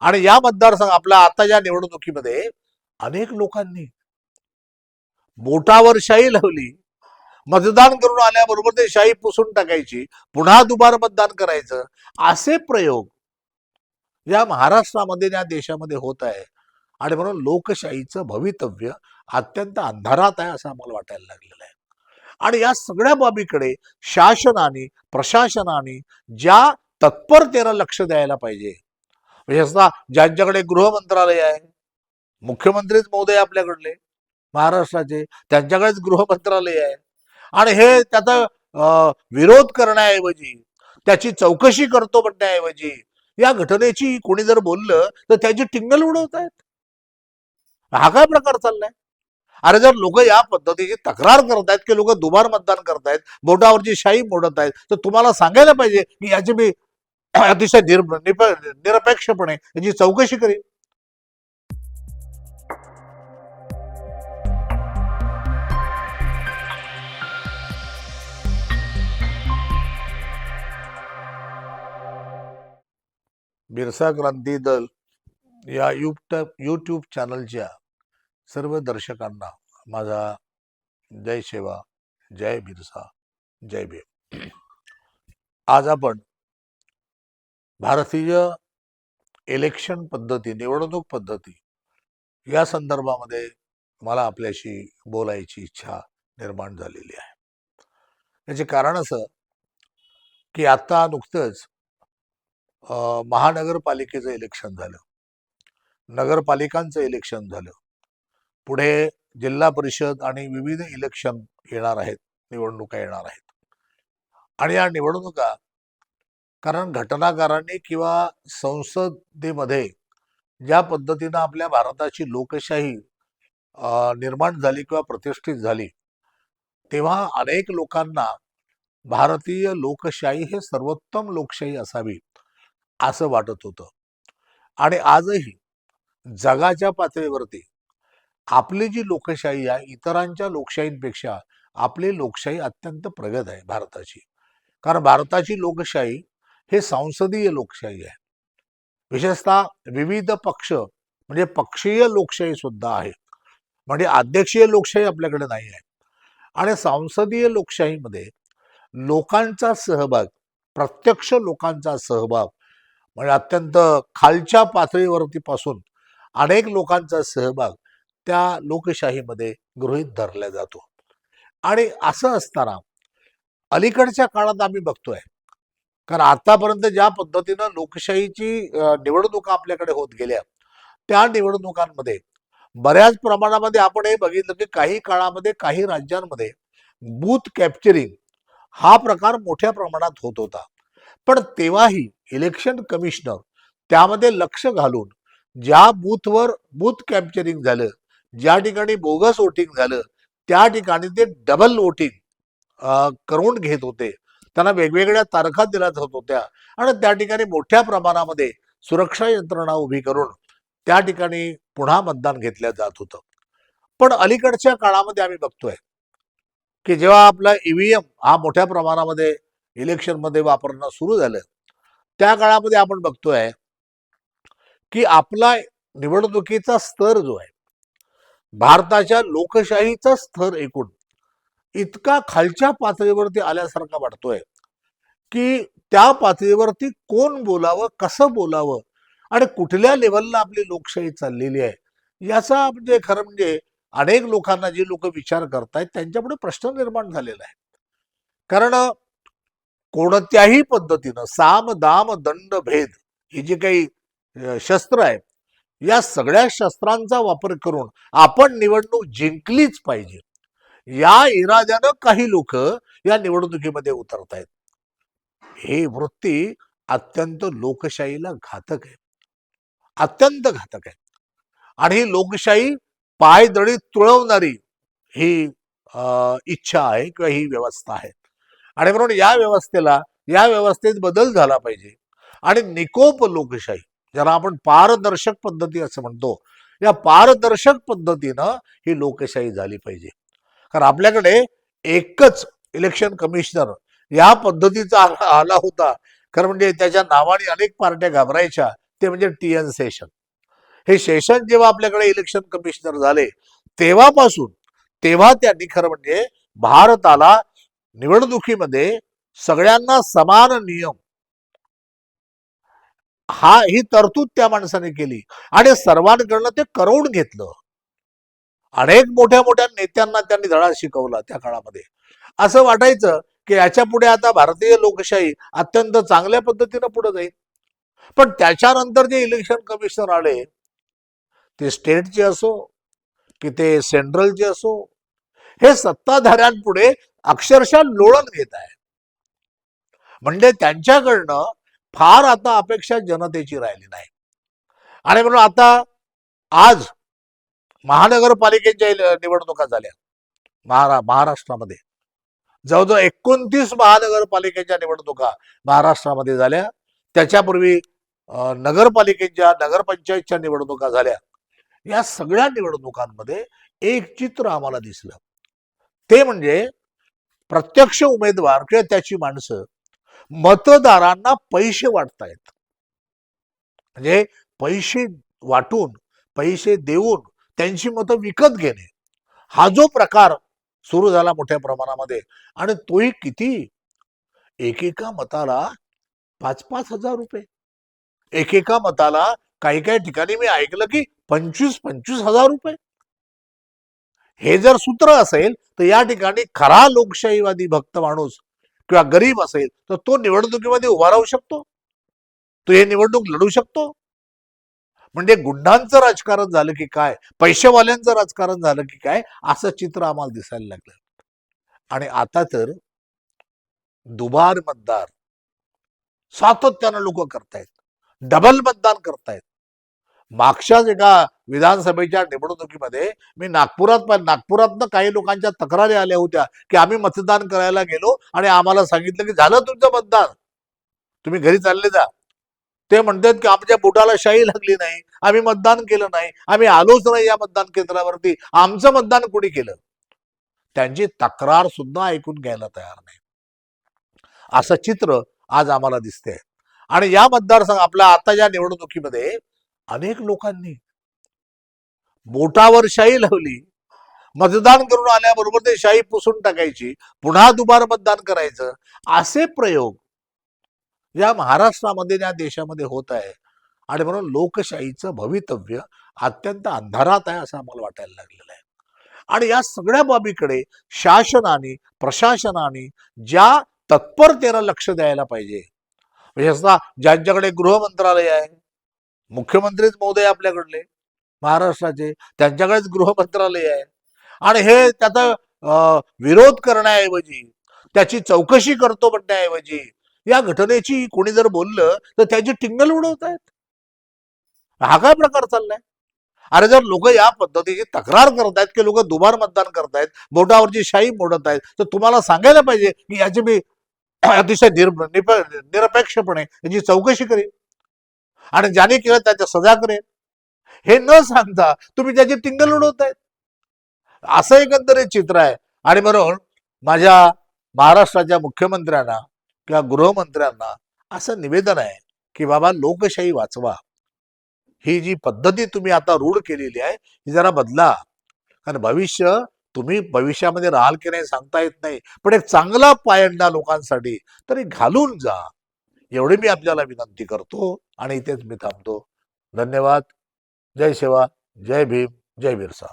आणि या मतदारसंघ आपल्या या निवडणुकीमध्ये अनेक लोकांनी बोटावर शाही लावली. मतदान करून आल्याबरोबर ते शाही पुसून टाकायची. पुन्हा दुबार मतदान करायचं. असे प्रयोग या महाराष्ट्रामध्ये या देशामध्ये होत आहे. आणि म्हणून लोकशाहीचं भवितव्य अत्यंत अंधारात आहे असं आम्हाला वाटायला लागलेलं आहे. आणि या सगळ्या बाबीकडे शासनाने प्रशासनाने ज्या तत्परतेनं लक्ष द्यायला पाहिजे म्हणजे विशेषतः ज्यांच्याकडे गृह मंत्रालय आहे मुख्यमंत्रीच महोदय आपल्याकडले महाराष्ट्राचे त्यांच्याकडेच गृह मंत्रालय आहे. आणि हे त्याचा विरोध करण्याऐवजी त्याची चौकशी करतो म्हणण्याऐवजी या घटनेची कोणी जर बोललं तर त्याची टिंगल उडवत आहेत हा काय प्रकार चाललाय? अरे जर लोक या पद्धतीची तक्रार करतायत की लोक दुबार मतदान करतायत बोटावरची शाही मोडत आहेत तर तुम्हाला सांगायला पाहिजे की याची मी अतिशय निरपेक्षपणे याची चौकशी करेल बिरसा क्रांती दल या युट्यूब यूट्यूब चॅनलच्या सर्व दर्शकांना माझा जय सेवा जय बिरसा जय भीम. आज आपण भारतीय इलेक्शन पद्धती निवडणूक पद्धती या संदर्भामध्ये मला आपल्याशी बोलायची इच्छा निर्माण झालेली आहे. याचे कारण असं की आता नुकतंच महानगरपालिकेचं इलेक्शन झालं. नगरपालिकांचं इलेक्शन झालं. पुढे जिल्हा परिषद आणि विविध इलेक्शन येणार आहेत निवडणुका येणार आहेत. आणि या निवडणुका कारण घटनाकारांनी किंवा संसदेमध्ये ज्या पद्धतीनं आपल्या भारताची लोकशाही निर्माण झाली किंवा प्रतिष्ठित झाली तेव्हा अनेक लोकांना भारतीय लोकशाही हे सर्वोत्तम लोकशाही असावी असं वाटत होतं. आणि आजही जगाच्या पातळीवरती आपली जी लोकशाही आहे इतरांच्या लोकशाहींपेक्षा आपली लोकशाही अत्यंत प्रगत आहे भारताची. कारण भारताची लोकशाही हे संसदीय लोकशाही आहे. विशेषतः विविध पक्ष म्हणजे पक्षीय लोकशाही सुद्धा आहे. म्हणजे अध्यक्षीय लोकशाही आपल्याकडे नाही आहे. आणि संसदीय लोकशाहीमध्ये लोकांचा सहभाग प्रत्यक्ष लोकांचा सहभाग म्हणजे अत्यंत खालच्या पातळीवरती पासून अनेक लोकांचा सहभाग त्या लोकशाहीमध्ये गृहीत धरला जातो. आणि असं असताना अलीकडच्या काळात आम्ही बघतोय कारण आतापर्यंत ज्या पद्धतीनं लोकशाहीची निवडणुका आपल्याकडे होत गेल्या त्या निवडणुकांमध्ये बऱ्याच प्रमाणामध्ये आपण हे बघितलं की काही काळामध्ये काही राज्यांमध्ये बूथ कॅप्चरिंग हा प्रकार मोठ्या प्रमाणात होत होता. पण तेव्हाही इलेक्शन कमिशनर त्यामध्ये लक्ष घालून ज्या बूथवर बूथ कॅप्चरिंग झालं ज्या ठिकाणी बोगस वोटिंग झालं त्या ठिकाणी ते डबल वोटिंग करून घेत होते. त्यांना वेगवेगळ्या तारखा दिल्या जात होत्या. आणि त्या ठिकाणी मोठ्या प्रमाणामध्ये सुरक्षा यंत्रणा उभी करून त्या ठिकाणी पुन्हा मतदान घेतलं जात होतं. पण अलीकडच्या काळामध्ये आम्ही बघतोय की जेव्हा आपला ईव्हीएम हा मोठ्या प्रमाणामध्ये इलेक्शनमध्ये वापरणं सुरू झालं त्या काळामध्ये आपण बघतोय की आपला निवडणुकीचा स्तर जो आहे भारताच्या लोकशाहीचा स्तर एकूण इतका खालच्या पातळीवरती आल्यासारखा वाटतोय की त्या पातळीवरती कोण बोलावं कसं बोलावं आणि कुठल्या लेवलला आपली लोकशाही चाललेली आहे याचा म्हणजे खरं म्हणजे अनेक लोकांना जे लोक विचार करतायत त्यांच्यापुढे प्रश्न निर्माण झालेला आहे. कारण कोणत्याही पद्धतीनं साम दाम दंड भेद ही जी काही शस्त्र आहे या सगळ्या शस्त्रांचा वापर करून आपण निवडणूक जिंकलीच पाहिजे. या इराद्यानं काही लोक या निवडणुकीमध्ये उतरतायत. ही वृत्ती अत्यंत लोकशाहीला घातक आहे. अत्यंत घातक आहे. आणि ही लोकशाही पायदळी तुळवणारी ही इच्छा आहे किंवा ही व्यवस्था आहे. आणि म्हणून या व्यवस्थेला या व्यवस्थेत बदल झाला पाहिजे. आणि निकोप लोकशाही ज्याला आपण पारदर्शक पद्धती असं म्हणतो या पारदर्शक पद्धतीनं ही लोकशाही झाली पाहिजे. कारण आपल्याकडे एकच इलेक्शन कमिशनर या पद्धतीचा आला आला होता. खरं म्हणजे त्याच्या नावाने अनेक पार्ट्या घाबरायच्या. ते म्हणजे टी एन सेशन. हे सेशन जेव्हा आपल्याकडे इलेक्शन कमिशनर झाले तेव्हापासून तेव्हा त्यांनी खरं म्हणजे भारताला निवडणुकीमध्ये सगळ्यांना समान नियम हा ही तरतूद त्या माणसाने केली. आणि सर्वांकडनं ते करवून घेतलं. अनेक मोठ्या मोठ्या नेत्यांना त्यांनी धडा शिकवला त्या काळामध्ये. असं वाटायचं की याच्यापुढे आता भारतीय लोकशाही अत्यंत चांगल्या पद्धतीनं पुढे जाईल. पण त्याच्यानंतर जे इलेक्शन कमिशनर आले ते स्टेटचे असो की ते सेंट्रलचे असो हे सत्ताधाऱ्यांपुढे अक्षरशः लोळण घेत आहे म्हणजे त्यांच्याकडनं फार आता अपेक्षा जनतेची राहिली नाही. आणि म्हणून आता आज महानगरपालिकेच्या निवडणुका झाल्या. महारा महाराष्ट्रामध्ये. जवळजवळ एकोणतीस महानगरपालिकेच्या निवडणुका महाराष्ट्रामध्ये झाल्या. त्याच्यापूर्वी नगरपालिकेच्या नगरपंचायतच्या निवडणुका झाल्या. या सगळ्या निवडणुकांमध्ये एक चित्र आम्हाला दिसलं. ते म्हणजे प्रत्यक्ष उमेदवार किंवा त्याची माणसं मतदारांना पैसे वाटतायत. म्हणजे पैसे वाटून पैसे देऊन त्यांची मतं विकत घेणे. हा जो प्रकार सुरू झाला मोठ्या प्रमाणामध्ये आणि तोही किती? एकेका मताला पाच पाच हजार रुपये. एकेका मताला काही काही ठिकाणी मी ऐकलं की पंचवीस पंचवीस हजार रुपये. हे जर सूत्र असेल तर या ठिकाणी खरा लोकशाहीवादी भक्त माणूस किंवा गरीब असेल तर तो निवडणुकीमध्ये उभा राहू शकतो. तो हे निवडणूक लढू शकतो. म्हणजे गुंडांचं राजकारण झालं की काय? पैशेवाल्यांचं राजकारण झालं की काय? असं चित्र आम्हाला दिसायला लागलं. आणि आता तर दुबार मतदार सातत्यानं लोक करतायत. डबल मतदान करतायत. मागच्याच एका विधानसभेच्या निवडणुकीमध्ये मी नागपुरात नागपुरातनं काही लोकांच्या तक्रारी आल्या होत्या की आम्ही मतदान करायला गेलो आणि आम्हाला सांगितलं की झालं तुमचं मतदान. तुम्ही घरी चालले जा. ते म्हणतात की आमच्या बोटाला शाही लागली नाही आम्ही मतदान केलं नाही आम्ही आलोच नाही या मतदान केंद्रावरती. आमचं मतदान कोणी केलं? त्यांची तक्रार सुद्धा ऐकून घ्यायला तयार नाही. असं चित्र आज आम्हाला दिसते आणि या मतदारसंघ आपल्या आता या निवडणुकीमध्ये अनेक लोकांनी बोटावर शाही लावली. मतदान करून आल्याबरोबर ते शाही पुसून टाकायची. पुन्हा दुबार मतदान करायचं. असे प्रयोग या महाराष्ट्रामध्ये या देशामध्ये होत आहे. आणि म्हणून लोकशाहीचं भवितव्य अत्यंत अंधारात आहे असं आम्हाला वाटायला लागलेलं आहे. आणि या सगळ्या बाबीकडे शासनाने प्रशासनाने ज्या तत्परतेला लक्ष द्यायला पाहिजे म्हणजे विशेषतः ज्यांच्याकडे गृहमंत्रालय आहे मुख्यमंत्रीच महोदय आपल्याकडले महाराष्ट्राचे त्यांच्याकडेच गृहमंत्रालय आहे. आणि हे त्याचा अं, विरोध करण्याऐवजी त्याची चौकशी करतो म्हणण्याऐवजी या घटनेची कोणी जर बोललं तर त्याची टिंगल उडवत आहेत हा काय प्रकार चाललाय? अरे जर लोक या पद्धतीची तक्रार करत आहेत की लोक दुबार मतदान करतायत बोटावरची शाही मोडत आहेत तर तुम्हाला सांगायला पाहिजे की याची मी अतिशय निरपेक्षपणे याची चौकशी करेन. आणि ज्याने केलं त्याच्या सजा करेन. हे न सांगता तुम्ही त्याची टिंगल उडवतायत. असं एकंदरीत चित्र आहे. आणि म्हणून माझ्या महाराष्ट्राच्या मुख्यमंत्र्यांना किंवा गृहमंत्र्यांना असं निवेदन आहे की बाबा लोकशाही वाचवा. ही जी पद्धती तुम्ही आता रूढ केलेली आहे ही जरा बदला. कारण भविष्य तुम्ही भविष्यामध्ये राहाल की नाही सांगता येत नाही. पण एक चांगला पायंडा लोकांसाठी तरी घालून जा. एवढी मी आपल्याला विनंती करतो आणि इथेच मी थांबतो. धन्यवाद. जय शिवा जय भीम. जय बिरसा.